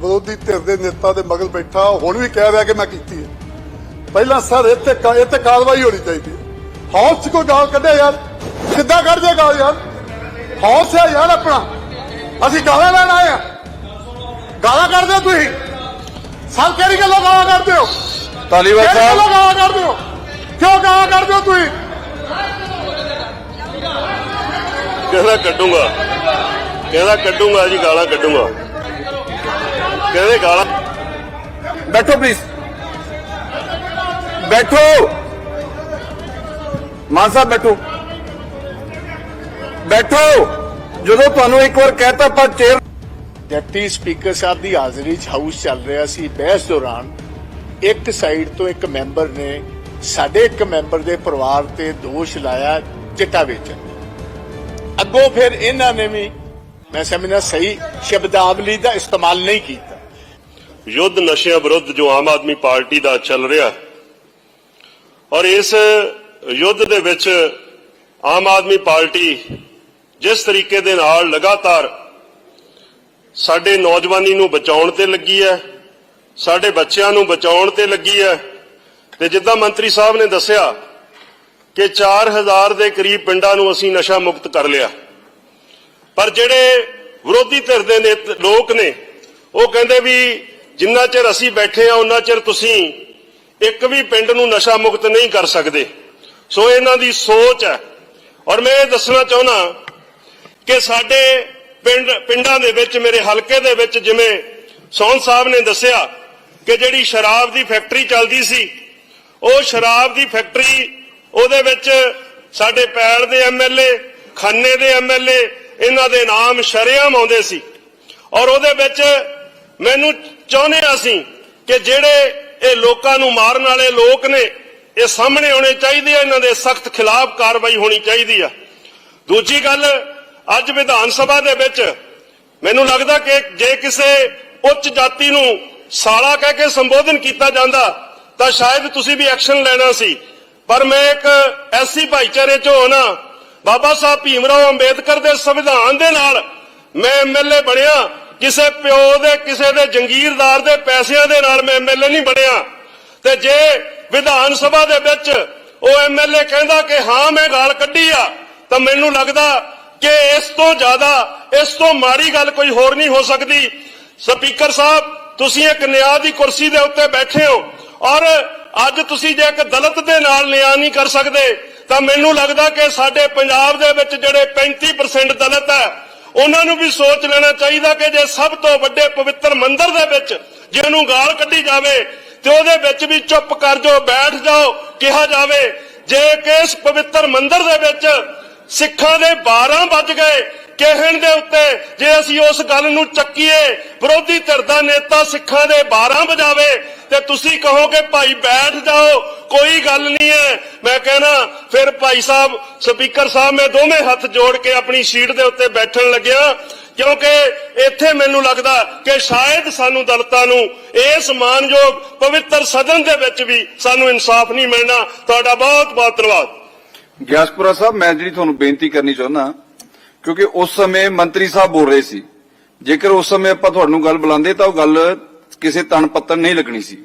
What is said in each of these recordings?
ਵਿਰੋਧੀ ਧਿਰ ਦੇ ਨੇਤਾ ਦੇ ਮਗਲ ਬੈਠਾ ਹੁਣ ਵੀ ਕਹਿ ਰਿਹਾ ਕਿ ਮੈਂ ਕੀਤੀ ਹੈ। ਪਹਿਲਾਂ ਸਰ ਇੱਥੇ ਇੱਥੇ ਕਾਰਵਾਈ ਹੋਣੀ ਚਾਹੀਦੀ ਹੈ। ਹੌਸ 'ਚ ਕੋਈ ਗਾਲ ਕੱਢਿਆ ਯਾਰ। ਕਿੱਦਾਂ ਕੱਢ ਦੇ ਗਾਲ ਯਾਰ? ਹੌਸ ਹੈ ਯਾਰ ਆਪਣਾ। ਅਸੀਂ ਗਾਲਾਂ ਲੈਣ ਆਏ ਆ। ਗਾਲਾਂ ਕੱਢਦੇ ਹੋ ਤੁਸੀਂ? ਸਭ ਕਿਹੜੀ ਗੱਲੋਂ ਗਾਲਾਂ ਕੱਢਦੇ ਹੋ? ਤਾਲੀਬਾਨ ਕਿਹੜੀ ਗੱਲੋਂ ਸਾਹਿਬ। ਗਾਲਾਂ ਕੱਢਦੇ ਹੋ? ਕਿਉਂ ਗਾਲਾਂ ਕੱਢਦੇ ਹੋ ਤੁਸੀਂ? ਕਹਿੰਦਾ ਕੱਢੂੰਗਾ? ਕਹਿੰਦਾ ਕੱਢੂੰਗਾ? ਜੀ ਗਾਲਾਂ ਕੱਢੂੰਗਾ। ਕਹਿੰਦੇ ਗਾਲਾਂ। ਬੈਠੋ ਪਲੀਜ਼ ਬੈਠੋ। ਮਾਨ ਸਾਹਿਬ, ਬੈਠੋ। ਬੈਠੋ। ਜਦੋਂ ਤੁਹਾਨੂੰ ਇੱਕ ਵਾਰ ਕਹਿਤਾ ਆਪਾਂ ਚੇਅਰ ਡਿਪਟੀ ਸਪੀਕਰ ਸਾਹਿਬ ਦੀ ਹਾਜ਼ਰੀ 'ਚ ਹਾਊਸ ਚੱਲ ਰਿਹਾ ਸੀ ਬਹਿਸ ਦੌਰਾਨ। ਇੱਕ ਸਾਈਡ ਤੋਂ ਇੱਕ ਮੈਂਬਰ ਨੇ ਸਾਡੇ ਇੱਕ ਮੈਂਬਰ ਦੇ ਪਰਿਵਾਰ ਤੇ ਦੋਸ਼ ਲਾਇਆ ਚਿੱਟਾ ਵੇਚਣ। ਅੱਗੋਂ ਫਿਰ ਇਹਨਾਂ ਨੇ ਵੀ ਮੈਂ ਸਮਝਦਾ ਸਹੀ ਸ਼ਬਦਾਵਲੀ ਦਾ ਇਸਤੇਮਾਲ ਨਹੀਂ ਕੀਤਾ। ਯੁੱਧ ਨਸ਼ਿਆਂ ਵਿਰੁੱਧ ਜੋ ਆਮ ਆਦਮੀ ਪਾਰਟੀ ਦਾ ਚੱਲ ਰਿਹਾ ਔਰ ਇਸ ਯੁੱਧ ਦੇ ਵਿੱਚ ਆਮ ਆਦਮੀ ਪਾਰਟੀ ਜਿਸ ਤਰੀਕੇ ਦੇ ਨਾਲ ਲਗਾਤਾਰ ਸਾਡੇ ਨੌਜਵਾਨੀ ਨੂੰ ਬਚਾਉਣ ਤੇ ਲੱਗੀ ਹੈ, ਸਾਡੇ ਬੱਚਿਆਂ ਨੂੰ ਬਚਾਉਣ ਤੇ ਲੱਗੀ ਹੈ ਤੇ ਜਿੱਦਾਂ ਮੰਤਰੀ ਸਾਹਿਬ ਨੇ ਦੱਸਿਆ ਕਿ 4000 ਦੇ ਕਰੀਬ ਪਿੰਡਾਂ ਨੂੰ ਅਸੀਂ ਨਸ਼ਾ ਮੁਕਤ ਕਰ ਲਿਆ। ਪਰ ਜਿਹੜੇ ਵਿਰੋਧੀ ਧਿਰ ਦੇ ਨੇਤ- ਲੋਕ ਨੇ, ਉਹ ਕਹਿੰਦੇ ਵੀ ਜਿੰਨਾ ਚਿਰ ਅਸੀਂ ਬੈਠੇ ਆ ਉਹਨਾਂ ਚਿਰ ਤੁਸੀਂ ਇੱਕ ਵੀ ਪਿੰਡ ਨੂੰ ਨਸ਼ਾ ਮੁਕਤ ਨਹੀਂ ਕਰ ਸਕਦੇ। ਸੋ ਇਹਨਾਂ ਦੀ ਸੋਚ ਹੈ। ਔਰ ਮੈਂ ਇਹ ਦੱਸਣਾ ਚਾਹੁੰਦਾ ਕਿ ਸਾਡੇ ਪਿੰਡ, ਪਿੰਡਾਂ ਦੇ ਵਿੱਚ, ਮੇਰੇ ਹਲਕੇ ਦੇ ਵਿੱਚ ਜਿਵੇਂ ਸੌਨ ਸਾਹਿਬ ਨੇ ਦੱਸਿਆ ਕਿ ਜਿਹੜੀ ਸ਼ਰਾਬ ਦੀ ਫੈਕਟਰੀ ਚੱਲਦੀ ਸੀ, ਉਹ ਸ਼ਰਾਬ ਦੀ ਫੈਕਟਰੀ ਉਹਦੇ ਵਿੱਚ ਸਾਡੇ ਪੈੜ ਦੇ ਐਮਐਲਏ ਖੰਨੇ ਦੇ ਐਮਐਲਏ ਇਹਨਾਂ ਦੇ ਨਾਮ ਸ਼ਰੇਆਮ ਆਉਂਦੇ ਸੀ। ਔਰ ਉਹਦੇ ਵਿੱਚ ਮੈਨੂੰ ਚਾਹੁੰਦੇ ਅਸੀਂ ਕਿ ਜਿਹੜੇ ਇਹ ਲੋਕਾਂ ਨੂੰ ਮਾਰਨ ਵਾਲੇ ਲੋਕ ਨੇ, ਇਹ ਸਾਹਮਣੇ ਆਉਣੇ ਚਾਹੀਦੇ ਆ, ਇਹਨਾਂ ਦੇ ਸਖਤ ਖਿਲਾਫ ਕਾਰਵਾਈ ਹੋਣੀ ਚਾਹੀਦੀ ਆ। ਦੂਜੀ ਗੱਲ, ਅੱਜ ਵਿਧਾਨ ਸਭਾ ਦੇ ਵਿੱਚ ਮੈਨੂੰ ਲੱਗਦਾ ਕਿ ਜੇ ਕਿਸੇ ਉੱਚ ਜਾਤੀ ਨੂੰ ਸਾਲਾ ਕਹਿ ਕੇ ਸੰਬੋਧਨ ਕੀਤਾ ਜਾਂਦਾ, ਤਾਂ ਸ਼ਾਇਦ ਤੁਸੀਂ ਵੀ ਐਕਸ਼ਨ ਲੈਣਾ ਸੀ। ਪਰ ਮੈਂ ਇੱਕ ਐਸੀ ਭਾਈਚਾਰੇ ਚੋਂ ਹੋਣਾ ਬਾਬਾ ਸਾਹਿਬ ਭੀਮ ਰਾਓ ਅੰਬੇਦਕਰ ਦੇ ਸੰਵਿਧਾਨ ਦੇ ਨਾਲ ਮੈਂ ਐਮਐਲਏ ਬਣਿਆ। ਕਿਸੇ ਪਿਓ ਦੇ, ਕਿਸੇ ਦੇ ਜੰਗੀਰਦਾਰ ਦੇ ਪੈਸਿਆਂ ਦੇ ਨਾਲ ਮੈਂ ਐਮਐਲਏ ਨਹੀਂ ਬਣਿਆ। ਤੇ ਜੇ ਵਿਧਾਨ ਸਭਾ ਦੇ ਵਿੱਚ ਉਹ ਐਮਐਲਏ ਕਹਿੰਦਾ ਕਿ ਹਾਂ, ਮੈਂ ਗਾਲ ਕੱਢੀ ਆ, ਤਾਂ ਮੈਨੂੰ ਲੱਗਦਾ ਕਿ ਇਸ ਤੋਂ ਜ਼ਿਆਦਾ, ਇਸ ਤੋਂ ਮਾੜੀ ਗੱਲ ਕੋਈ ਹੋਰ ਨਹੀਂ ਹੋ ਸਕਦੀ। ਸਪੀਕਰ ਸਾਹਿਬ, ਤੁਸੀਂ ਇੱਕ ਨਿਆਂ ਦੀ ਕੁਰਸੀ ਦੇ ਉੱਤੇ ਬੈਠੇ ਹੋ ਔਰ ਅੱਜ ਤੁਸੀਂ ਜੇ ਇੱਕ ਦਲਿਤ ਦੇ ਨਾਲ ਨਿਆਂ ਨਹੀਂ ਕਰ ਸਕਦੇ, ਤਾਂ ਮੈਨੂੰ ਲੱਗਦਾ ਕਿ ਸਾਡੇ ਪੰਜਾਬ ਦੇ ਵਿੱਚ ਜਿਹੜੇ 35% ਦਲਿਤ ਹੈ ਉਹਨਾਂ ਨੂੰ ਵੀ ਸੋਚ ਲੈਣਾ ਚਾਹੀਦਾ ਕਿ ਜੇ ਸਭ ਤੋਂ ਵੱਡੇ ਪਵਿੱਤਰ ਮੰਦਿਰ ਦੇ ਵਿੱਚ ਜੇ ਉਹਨੂੰ ਗਾਲ ਕੱਢੀ ਜਾਵੇ ਤੇ ਉਹਦੇ ਵਿੱਚ ਵੀ ਚੁੱਪ ਕਰ ਜਾਓ, ਬੈਠ ਜਾਓ, ਕਿਹਾ ਜਾਵੇ, ਜੇ ਕਿ ਇਸ ਪਵਿੱਤਰ ਮੰਦਿਰ ਦੇ ਵਿੱਚ ਸਿੱਖਾਂ ਦੇ 12 ਵੱਜ ਗਏ ਕਹਿਣ ਦੇ ਉੱਤੇ ਜੇ ਅਸੀਂ ਉਸ ਗੱਲ ਨੂੰ ਚੱਕੀਏ, ਵਿਰੋਧੀ ਧਿਰ ਦਾ ਨੇਤਾ ਸਿੱਖਾਂ ਦੇ 12 ਵਜਾਵੇ, ਤੇ ਤੁਸੀਂ ਕਹੋਗੇ, ਭਾਈ ਬੈਠ ਜਾਓ, ਕੋਈ ਗੱਲ ਨਹੀਂ ਹੈ। ਮੈਂ ਕਹਿਣਾ, ਫਿਰ ਭਾਈ ਸਾਹਿਬ, ਸਪੀਕਰ ਸਾਹਿਬ, ਮੈਂ ਦੋਵੇਂ ਹੱਥ ਜੋੜ ਕੇ ਆਪਣੀ ਸੀਟ ਦੇ ਉੱਤੇ ਬੈਠਣ ਲੱਗਿਆ, ਕਿਉਂਕਿ ਇੱਥੇ ਮੈਨੂੰ ਲੱਗਦਾ ਕਿ ਸ਼ਾਇਦ ਸਾਨੂੰ ਦਲਤਾਂ ਨੂੰ ਇਸ ਮਾਨਯੋਗ ਪਵਿੱਤਰ ਸਦਨ ਦੇ ਵਿੱਚ ਵੀ ਸਾਨੂੰ ਇਨਸਾਫ ਨਹੀਂ ਮਿਲਣਾ। ਤੁਹਾਡਾ ਬਹੁਤ ਬਹੁਤ ਧੰਨਵਾਦ। ਗਿਆਸਪੁਰਾ ਸਾਹਿਬ, ਮੈਂ ਜਿਹੜੀ ਤੁਹਾਨੂੰ ਬੇਨਤੀ ਕਰਨੀ ਚਾਹੁੰਦਾ ਕਿਉਂਕਿ ਉਸ ਸਮੇਂ ਮੰਤਰੀ ਸਾਹਿਬ ਬੋਲ ਰਹੇ ਸੀ। ਜੇਕਰ ਉਸ ਸਮੇਂ ਆਪਾਂ ਤੁਹਾਨੂੰ ਗੱਲ ਬੁਲਾਉਂਦੇ ਤਾਂ ਉਹ ਗੱਲ ਕਿਸੇ ਤਣ ਪੱਤਨ ਨਹੀਂ ਲੱਗਣੀ ਸੀ।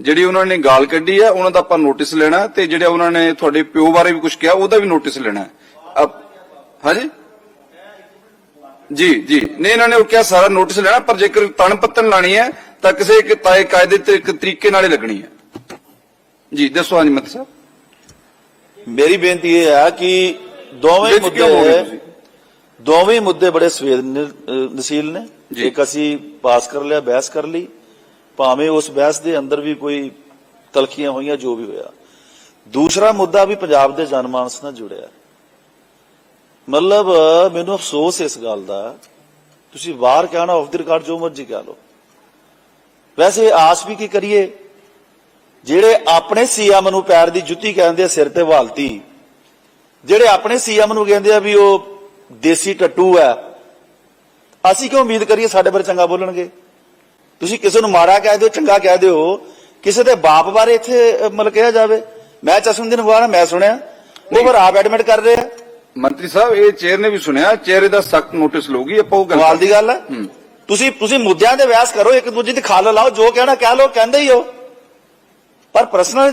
ਜਿਹੜੀ ਉਹਨਾਂ ਨੇ ਗਾਲ ਕੱਢੀ ਆ ਉਹਨਾਂ ਦਾ ਆਪਾਂ ਨੋਟਿਸ ਲੈਣਾ ਤੇ ਜਿਹੜੇ ਉਹਨਾਂ ਨੇ ਤੁਹਾਡੇ ਪਿਓ ਬਾਰੇ ਵੀ ਕੁਝ ਕਿਹਾ ਉਹਦਾ ਵੀ ਨੋਟਿਸ ਲੈਣਾ ਹੈ। ਹਾਂਜੀ? ਜੀ ਜੀ। ਨਹੀਂ ਇਹਨਾਂ ਨੇ ਉਹ ਕਿਹਾ ਸਾਰਾ ਨੋਟਿਸ ਲੈਣਾ ਪਰ ਜੇਕਰ ਤਣ ਪੱਤਨ ਲਾਣੀ ਹੈ ਤਾਂ ਕਿਸੇ ਇੱਕ ਤਾਏ ਕਾਇਦੇ ਤੇ ਇੱਕ ਤਰੀਕੇ ਨਾਲ ਹੀ ਲੱਗਣੀ ਹੈ। ਜੀ ਦੱਸੋ ਹਾਂਜੀ ਮਤ ਸਾਹਿਬ। ਮੇਰੀ ਬੇਨਤੀ ਇਹ ਹੈ ਕਿ ਦੋਵੇਂ ਮੁੱਦੇ? ਦੋਵੇਂ ਮੁੱਦੇ ਬੜੇ ਸੰਵੇਦਨਸ਼ੀਲ ਨੇ। ਇੱਕ ਅਸੀਂ ਪਾਸ ਕਰ ਲਿਆ ਬਹਿਸ ਕਰ ਲਈ। ਭਾਵੇਂ ਉਸ ਬਹਿਸ ਦੇ ਅੰਦਰ ਵੀ ਕੋਈ ਤਲਖੀਆਂ ਹੋਈਆਂ ਜੋ ਵੀ ਹੋਇਆ। ਦੂਸਰਾ ਮੁੱਦਾ ਵੀ ਪੰਜਾਬ ਦੇ ਜਨਮਾਨਸ ਨਾਲ ਜੁੜਿਆ। ਮਤਲਬ ਮੈਨੂੰ ਅਫਸੋਸ ਇਸ ਗੱਲ ਦਾ। ਤੁਸੀਂ ਬਾਹਰ ਕਹਿਣਾ ਆਫ ਦੀ ਰਿਕਾਰਡ ਜੋ ਮਰਜ਼ੀ ਕਹਿ ਲਓ। ਵੈਸੇ ਆਸ ਵੀ ਕੀ ਕਰੀਏ? ਜਿਹੜੇ ਆਪਣੇ ਸੀਐਮ ਨੂੰ ਪੈਰ ਦੀ ਜੁੱਤੀ ਕਹਿੰਦੇ ਆ ਸਿਰ ਤੇ ਵਾਲਤੀ ਜਿਹੜੇ ਆਪਣੇ ਸੀਐਮ ਨੂੰ ਕਹਿੰਦੇ ਆ ਵੀ ਉਹ ਦੇਸੀ ਟੱਟੂ ਹੈ। ਅਸੀਂ ਕਿਉਂ ਉਮੀਦ ਕਰੀਏ ਸਾਡੇ ਬਾਰੇ ਚੰਗਾ ਬੋਲਣਗੇ? ਤੁਸੀਂ ਕਿਸੇ ਨੂੰ ਮਾੜਾ ਕਹਿ ਦਿਓ ਚੰਗਾ ਕਹਿ ਦਿਓ ਕਿਸੇ ਦੇ ਬਾਪ ਬਾਰੇ ਇੱਥੇ ਮਤਲਬ ਕਿਹਾ ਜਾਵੇ। ਮੈਂ ਚਸ਼ਮਦੀਨ ਅਖਬਾਰ ਮੈਂ ਸੁਣਿਆ। ਉਹ ਫਿਰ ਆਪ ਐਡਮਿਟ ਕਰ ਰਹੇ ਆ। ਮੰਤਰੀ ਸਾਹਿਬ ਇਹ ਚੇਅਰ ਨੇ ਵੀ ਸੁਣਿਆ ਚੇਅਰ ਦਾ ਸਖਤ ਨੋਟਿਸ ਲਊਗੀ ਆਪਾਂ ਉਹ ਗੱਲ ਦੀ ਗੱਲ ਹੈ। ਤੁਸੀਂ ਤੁਸੀਂ ਮੁੱਦਿਆਂ ਤੇ ਬਹਿਸ ਕਰੋ ਇੱਕ ਦੂਜੇ ਦੀ ਖਾਲ ਲਾਓ ਜੋ ਕਹਿਣਾ ਕਹਿ ਲਓ ਕਹਿੰਦੇ ਹੀ ਹੋ। ਪਰ ਪਰਸਨਲ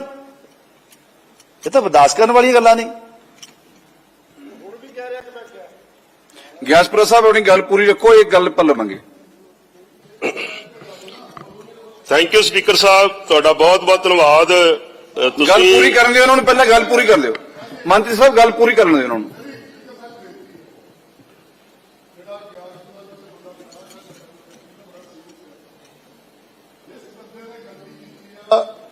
ਇਹ ਤਾਂ ਬਰਦਾਸ਼ਤ ਕਰਨ ਵਾਲੀਆਂ ਗੱਲਾਂ ਨਹੀਂ। ਗਿਆਸਪੁਰਾ ਸਾਹਿਬ ਆਪਣੀ ਗੱਲ ਪੂਰੀ ਰੱਖੋ ਇੱਕ ਗੱਲ ਪਰ ਲਵਾਂਗੇ ਥੈਂਕ ਯੂ ਸਪੀਕਰ ਸਾਹਿਬ। ਤੁਹਾਡਾ ਬਹੁਤ ਬਹੁਤ ਧੰਨਵਾਦ। ਅ, ਗੱਲ ਪੂਰੀ ਤੁਸੀਂ ਕਰਨ ਦਿਓ ਉਹਨਾਂ ਨੂੰ ਪਹਿਲਾਂ ਗੱਲ ਪੂਰੀ ਕਰ ਲਿਓ। ਮੰਤਰੀ ਸਾਹਿਬ ਗੱਲ ਪੂਰੀ ਕਰਨ ਦਿਓ ਉਹਨਾਂ ਨੂੰ।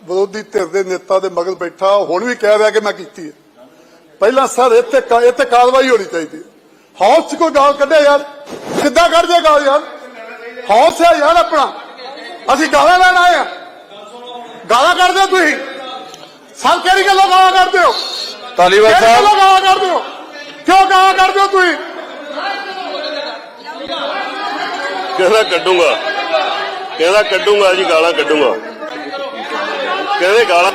ਵਿਰੋਧੀ ਧਿਰ ਦੇ ਨੇਤਾ ਦੇ ਮਗਰ ਬੈਠਾ ਹੁਣ ਵੀ ਕਹਿ ਰਿਹਾ ਕਿ ਮੈਂ ਕੀਤੀ ਹੈ। ਪਹਿਲਾਂ ਸਰ ਇੱਥੇ ਕਾ- ਇੱਥੇ ਕਾਰਵਾਈ ਹੋਣੀ ਚਾਹੀਦੀ ਹੈ। ਹੌਸ ਚ ਕੋਈ ਗਾਲ ਕੱਢਿਆ ਯਾਰ। ਕਿੱਦਾਂ ਕੱਢ ਜੇ ਗਾਲ ਯਾਰ? ਹੌਸ ਹੈ ਯਾਰ ਆਪਣਾ। ਅਸੀਂ ਗਾਲਾਂ ਲੈਣ ਆਏ ਆ। ਗਾਲਾਂ ਕੱਢਦੇ ਤੁਸੀਂ? ਸਰ ਕਿਹੜੀ ਗੱਲੋਂ ਗਾਲਾਂ ਕੱਢਦੇ ਹੋ? ਕਿਹੜੀ ਗੱਲੋਂ ਸਾਹਿਬ ਗਾਲਾਂ ਕੱਢਦੇ ਹੋ? ਕਿਉਂ ਗਾਲਾਂ ਕੱਢਦੇ ਹੋ ਤੁਸੀਂ? ਕਹਿੰਦਾ ਕੱਢੂੰਗਾ? ਕਹਿੰਦਾ ਕੱਢੂੰਗਾ ਜੀ ਗਾਲਾਂ ਕੱਢੂੰਗਾ। ਕਹਿੰਦੇ ਗਾਲਾਂ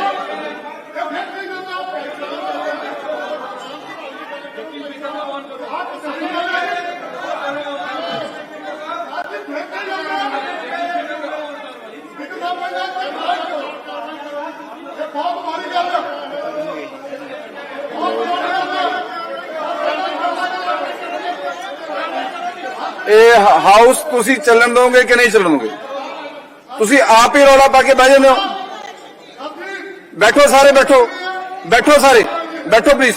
ਇਹ ਹ- ਹਾਊਸ ਤੁਸੀਂ ਚੱਲਣ ਦੋਗੇ ਕਿ ਨਹੀਂ ਚੱਲਣ ਦੋਗੇ ਤੁਸੀਂ ਆਪ ਹੀ ਰੌਲਾ ਪਾ ਕੇ ਬਹਿ ਜਾਂਦੇ ਹੋ ਬੈਠੋ ਸਾਰੇ ਬੈਠੋ ਬੈਠੋ ਸਾਰੇ ਬੈਠੋ ਪਲੀਜ਼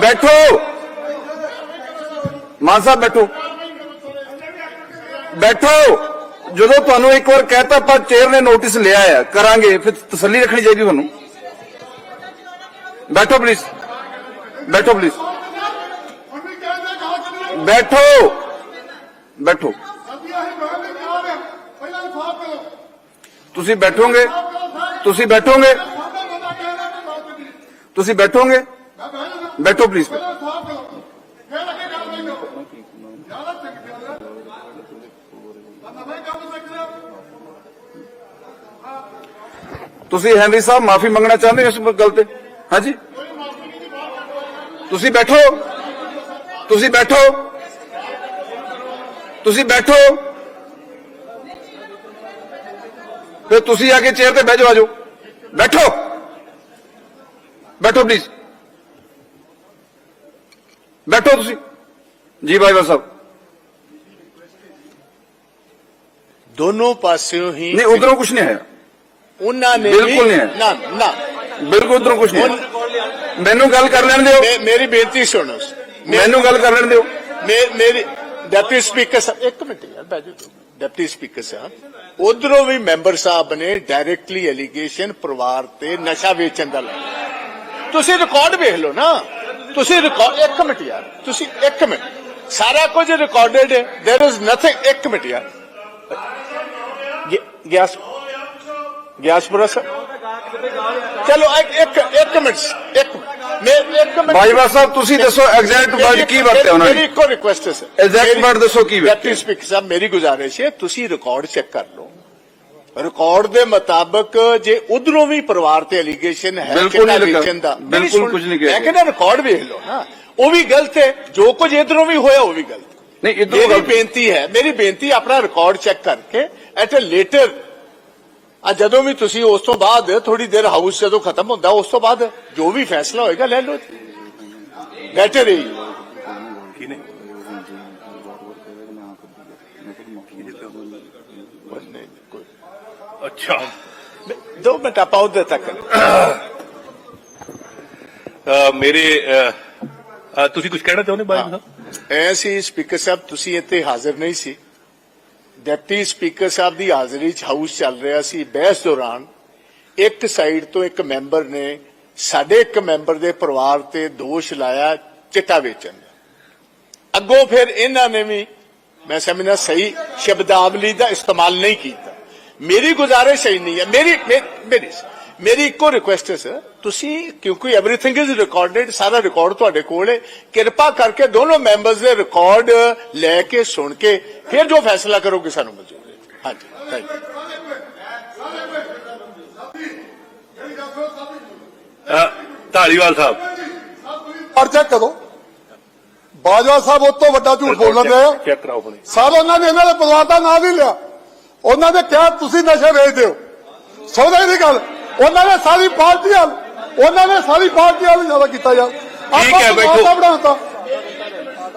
ਬੈਠੋ ਮਾਨ ਸਾਹਿਬ ਬੈਠੋ ਬੈਠੋ ਜਦੋਂ ਤੁਹਾਨੂੰ ਇੱਕ ਵਾਰ ਕਹਿਤਾ ਆਪਾਂ ਚੇਅਰ ਨੇ ਨੋਟਿਸ ਲਿਆ ਹੈ ਕਰਾਂਗੇ ਫਿਰ ਤਸੱਲੀ ਰੱਖਣੀ ਚਾਹੀਦੀ ਤੁਹਾਨੂੰ ਬੈਠੋ ਪਲੀਜ਼ ਬੈਠੋ ਪਲੀਜ਼ ਹੁਣ ਵੀ ਕਹਿੰਦੇ ਗਾਲਾਂ ਕੱਢਣਾ ਬੈਠੋ ਬੈਠੋ ਅਸੀਂ ਆਹੀ ਗਾਲਾਂ ਦੇ ਖਿਲਾਫ ਆ ਪਹਿਲਾਂ ਇਨਸਾਫ ਕਰੋ ਤੁਸੀਂ ਬੈਠੋਗੇ ਤੁਸੀਂ ਬੈਠੋਗੇ ਸਾਡਾ ਬੰਦਾ ਕਹਿੰਦਾ ਕਿ ਗਾਲ ਕੱਢੀ ਤੁਸੀਂ ਬੈਠੋਗੇ ਮੈਂ ਬਹਿ ਜਾਣਾ ਬੈਠੋ ਪਲੀਜ਼ ਪਹਿਲਾਂ ਇਨਸਾਫ ਕਰੋ ਫਿਰ ਅੱਗੇ ਗੱਲ ਨਹੀਂ ਕਰੋ ਜ਼ਿਆਦਾ ਚੰਗੀ ਗੱਲ ਹੈ ਮੈਂ ਮੈਂ ਕੰਮ ਸਿੱਖ ਲਿਆ ਤੁਸੀਂ ਹੈਨਰੀ ਸਾਹਿਬ ਮਾਫੀ ਮੰਗਣਾ ਚਾਹੁੰਦੇ ਹੋ ਇਸ ਗੱਲ ਤੇ ਹਾਂਜੀ ਤੁਸੀਂ ਬੈਠੋ ਤੁਸੀਂ ਬੈਠੋ ਤੁਸੀਂ ਬੈਠੋ ਫਿਰ ਤੁਸੀਂ ਆ ਕੇ ਚੇਅਰ ਤੇ ਬਹਿ ਜਾਓ ਆਜੋ ਬੈਠੋ ਬੈਠੋ ਪਲੀਜ਼ ਬੈਠੋ ਤੁਸੀਂ ਜੀ ਭਾਈ ਸਾਹਿਬ ਦੋਨੋਂ ਪਾਸਿਓਂ ਹੀ ਨਹੀਂ ਉਧਰੋਂ ਕੁਝ ਨਹੀਂ ਆਇਆ ਉਹਨਾਂ ਨੇ ਬਿਲਕੁਲ ਵੀ- ਨਹੀਂ ਹੈ। ਨਾ ਨਾ ਬਿਲਕੁਲ ਉਧਰੋਂ ਕੁਝ ਨਹੀਂ ਆਇਆ ਮੈਨੂੰ ਗੱਲ ਕਰ ਲੈਣ ਦਿਓ ਮੇ- ਮੇਰੀ ਬੇਨਤੀ ਸੁਣੋ ਮੈਨੂੰ ਗੱਲ ਕਰ ਲੈਣ ਦਿਓ ਮੇ- ਮੇਰੀ ਡਿਪਟੀ ਸਪੀਕਰ ਸਾਹਿਬ ਇੱਕ ਮਿੰਟ ਯਾਰ ਬੈਠ ਜਾਓ ਡਿਪਟੀ ਸਪੀਕਰ ਸਾਹਿਬ ਉਧਰੋਂ ਵੀ ਮੈਂਬਰ ਸਾਹਿਬ ਨੇ ਡਾਇਰੈਕਟਲੀ ਐਲੀਗੇਸ਼ਨ ਪਰਿਵਾਰ ਤੇ ਨਸ਼ਾ ਵੇਚਣ ਦਾ ਲਾਇਆ ਤੁਸੀਂ ਰਿਕਾਰਡ ਵੇਖ ਲਓ ਨਾ ਤੁਸੀਂ ਰਿਕਾਰਡ ਇੱਕ ਮਿੰਟ ਯਾਰ ਤੁਸੀਂ ਇੱਕ ਮਿੰਟ ਸਾਰਾ ਕੁਝ ਰਿਕਾਰਡਡ ਹੈ देयर इज ਨਥਿੰਗ ਇੱਕ ਮਿੰਟ ਯਾਰ ਗਿ- ਗਿਆਸ ਗਿਆਸਪੁਰਾ ਸਾਹਿਬ ਚਲੋ ਇੱਕ ਇੱਕ ਇੱਕ ਮਿੰਟ ਇੱਕ ਮੈਂ ਇੱਕ ਮਿੰਟ ਬਾਜਵਾ ਸਾਹਿਬ ਤੁਸੀਂ ਦੱਸੋ ਐਗਜ਼ੈਕਟ ਵਰਡ ਕੀ ਵਰਤਿਆ ਉਹਨਾਂ ਮੇਰੀ ਨੇ ਇੱਕੋ ਰਿਕੁਐਸਟ ਹੈ ਸਰ Exact ਮੇਰੀ- word ਦੱਸੋ ਕੀ ਵਰਤਿਆ। ਡਿਪਟੀ ਸਪੀਕਰ ਸਾਹਿਬ ਮੇਰੀ ਗੁਜ਼ਾਰਿਸ਼ ਹੈ ਤੁਸੀਂ ਰਿਕਾਰਡ ਚੈੱਕ ਕਰ ਲਓ ਰਿਕਾਰਡ ਦੇ ਮੁਤਾਬਕ ਜੇ ਉਧਰੋਂ ਵੀ ਪਰਿਵਾਰ ਤੇ ਐਲੀਗੇਸ਼ਨ ਹੈ ਬਿਲਕੁਲ ਨਹੀਂ ਚਿੱਟਾ ਲਿਖਿਆ। ਵੇਚਣ ਦਾ ਬਿਲਕੁਲ ਮੇਰੀ ਸੁਣ- ਕੁਝ ਨਹੀਂ ਕਿਹਾ ਮੈਂ ਕਹਿੰਦਾ ਰਿਕਾਰਡ ਵੇਖ ਲਓ ਨਾ ਉਹ ਵੀ ਗਲਤ ਹੈ ਜੋ ਕੁਝ ਇਧਰੋਂ ਵੀ ਹੋਇਆ ਉਹ ਵੀ ਗਲਤ ਨਹੀਂ ਇਧਰੋਂ ਮੇਰੀ ਗੱਲ ਬੇਨਤੀ ਹੈ ਮੇਰੀ ਬੇਨਤੀ ਆਪਣਾ ਰਿਕਾਰਡ ਚੈੱਕ ਕਰਕੇ ਐਟ ਅ ਲੇਟਰ ਆ ਜਦੋਂ ਵੀ ਤੁਸੀਂ ਉਸ ਤੋਂ ਬਾਅਦ ਥੋੜੀ ਦੇਰ ਹਾਊਸ ਜਦੋਂ ਖਤਮ ਹੁੰਦਾ ਉਸ ਤੋਂ ਬਾਅਦ ਜੋ ਵੀ ਫੈਸਲਾ ਹੋਏਗਾ ਲੈ ਲਓ ਬੈਟਰ ਹੀ। ਅੱਛਾ। ਦੋ ਮਿੰਟ ਆਪਾਂ ਉਹਦੇ ਤੱਕ। ਮੇਰੇ ਤੁਸੀਂ ਕੁਝ ਕਹਿਣਾ ਚਾਹੁੰਦੇ ਬਾਈ ਸਾਹਿਬ? ਐ ਸੀ ਸਪੀਕਰ ਸਾਹਿਬ ਤੁਸੀਂ ਇੱਥੇ ਹਾਜ਼ਰ ਨਹੀਂ ਸੀ। ਡਿਪਟੀ ਸਪੀਕਰ ਸਾਹਿਬ ਦੀ ਹਾਜ਼ਰੀ 'ਚ ਹਾਊਸ ਚੱਲ ਰਿਹਾ ਸੀ ਬਹਿਸ ਦੌਰਾਨ, ਇੱਕ ਸਾਈਡ ਤੋਂ ਇੱਕ ਮੈਂਬਰ ਨੇ ਸਾਡੇ ਇੱਕ ਮੈਂਬਰ ਦੇ ਪਰਿਵਾਰ ਤੇ ਦੋਸ਼ ਲਾਇਆ, ਚਿੱਟਾ ਵੇਚਣ ਦਾ। ਅੱਗੋਂ ਫਿਰ ਇਹਨਾਂ ਨੇ ਵੀ, ਮੈਂ ਸਮਝਣਾ ਸਹੀ ਸ਼ਬਦਾਵਲੀ ਦਾ ਇਸਤੇਮਾਲ ਨਹੀਂ ਕੀਤਾ। ਮੇਰੀ ਗੁਜ਼ਾਰਿਸ਼ ਹੀ ਨਹੀਂ ਹੈ ਮੇਰੀ ਮੇਰੀ ਮੇਰੀ ਇੱਕੋ ਰਿਕੁਐਸਟ ਹੈ ਸਰ ਤੁਸੀਂ ਕਿਉਂਕਿ एवरीथिंग ਇਜ਼ ਰਿਕਾਰਡਡ ਸਾਰਾ ਰਿਕਾਰਡ ਤੁਹਾਡੇ ਕੋਲ ਹੈ ਕਿਰਪਾ ਕਰਕੇ ਦੋਨੋਂ ਮੈਂਬਰਸ ਦੇ ਰਿਕਾਰਡ ਲੈ ਕੇ ਸੁਣ ਕੇ ਫਿਰ ਜੋ ਫੈਸਲਾ ਕਰੋਗੇ ਸਾਨੂੰ ਮਨਜ਼ੂਰ ਹੈ ਹਾਂਜੀ thank you uh, Dhaliwal Sahib ਪਰ ਚੈੱਕ ਕਰੋ ਬਾਜਵਾ ਸਾਹਿਬ ਉਹ ਤੋਂ ਵੱਡਾ ਝੂਠ ਬੋਲਣ ਰਹੇ ਆ ਚੈੱਕ ਕਰਾਓ ਹੁਣੇ ਸਰ ਉਹਨਾਂ ਨੇ ਇਹਨਾਂ ਦੇ ਪਰਿਵਾਰ ਦਾ ਨਾਮ ਨਹੀਂ ਲਿਆ ਉਹਨਾਂ ਨੇ ਕਿਹਾ ਤੁਸੀਂ ਨਸ਼ੇ ਵੇਚਦੇ ਹੋ ਸੌਦਾ ਦੀ ਗੱਲ ਉਹਨਾਂ ਨੇ ਸਾਰੀ ਪਾਰਟੀ ਹਾਲ ਉਹਨਾਂ ਨੇ ਸਾਰੀ ਪਾਰਟੀ ਹਾਲ ਜ਼ਿਆਦਾ ਕੀਤਾ ਯਾਰ। ਠੀਕ ਹੈ, ਬੈਠੋ। ਬਣਾਤਾ।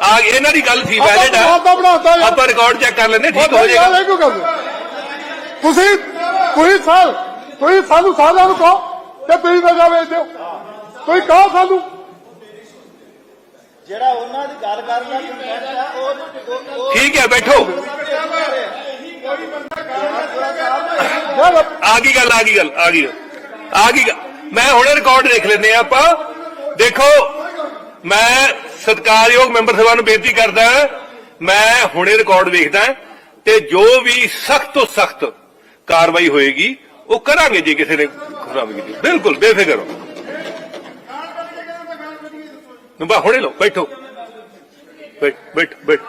ਆ ਇਹਨਾਂ ਦੀ ਗੱਲ ਸੀ ਆਪਾਂ ਵੈਲਿਡ ਪਰਿਵਾਰ ਦਾ ਬਣਾਤਾ ਆ ਯਾਰ। ਆਪਾਂ ਰਿਕਾਰਡ ਚੈੱਕ ਕਰ ਲੈਂਦੇ ਠੀਕ ਹੋ ਜਾਏਗਾ। ਕਿਉਂ ਕਰਦੇ ਤੁਸੀਂ ਤੁਸੀਂ ਸਰ ਤੁਸੀਂ ਸਾਨੂੰ ਸਾਰਿਆਂ ਨੂੰ ਕਹੋ ਕਿ ਤੁਸੀਂ ਨਸ਼ਾ ਵੇਚਦੇ ਹੋ ਤੁਸੀਂ ਕਹੋ ਸਾਨੂੰ। ਜਿਹੜਾ ਉਹਨਾਂ ਦੀ ਗੱਲ ਕਰਨ ਦਾ ਕੰਟੈਂਟ ਹੈ ਉਹ ਉਹ- ਠੀਕ ਹੈ ਬੈਠੋ। ਯਾਰ ਆ ਗਈ ਗੱਲ ਆ ਗਈ ਗੱਲ ਆ ਗਈ ਗੱਲ, ਆ ਗਈ ਗੱਲ। ਮੈਂ ਹੁਣੇ ਰਿਕਾਰਡ ਦੇਖ ਲੈਂਦੇ ਆ ਆਪਾਂ। ਦੇਖੋ, ਮੈਂ ਸਤਿਕਾਰਯੋਗ ਮੈਂਬਰ ਸਭਾ ਨੂੰ ਬੇਨਤੀ ਕਰਦਾ ਮੈਂ ਹੁਣੇ ਰਿਕਾਰਡ ਵੇਖਦਾ ਤੇ ਜੋ ਵੀ ਸਖਤ ਤੋਂ ਸਖਤ ਕਾਰਵਾਈ ਹੋਏਗੀ, ਉਹ ਕਰਾਂਗੇ ਜੇ ਕਿਸੇ ਨੇ ਖਰਾਬ ਕੀਤੀ। ਬਿਲਕੁਲ, ਬੇਫਿਕਰ ਹੋ ਨੰਬਰ ਹੁਣੇ ਲਓ, ਬੈਠੋ। ਬੈਠ ਬੈਠ ਬੈਠ।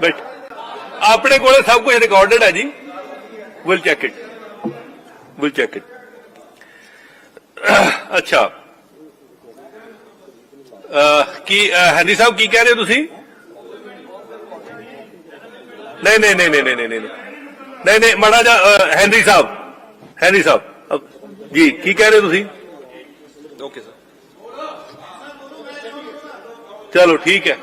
ਬੈਠ। ਆਪਣੇ ਕੋਲੇ ਸਭ ਕੁਝ ਰਿਕਾਰਡਡ ਹੈ ਜੀ। Will check it will check it ਅੱਛਾ ਅਹ, ਕੀ ਅਹ, ਹੈਨਰੀ ਸਾਹਿਬ ਕੀ ਕਹਿ ਰਹੇ ਹੋ ਤੁਸੀਂ ਨਹੀਂ ਨਹੀਂ ਨਹੀਂ ਨਹੀਂ ਨਹੀਂ ਨਹੀਂ ਨਹੀਂ ਨਹੀਂ ਨਹੀਂ ਮੜਾ ਜਾ ਹੈਨਰੀ ਸਾਹਿਬ ਹੈਨਰੀ ਸਾਹਿਬ ਅਹ, ਜੀ ਕੀ ਕਹਿ ਰਹੇ ਹੋ ਤੁਸੀਂ ਓਕੇ ਸਰ ਚਲੋ ਠੀਕ ਹੈ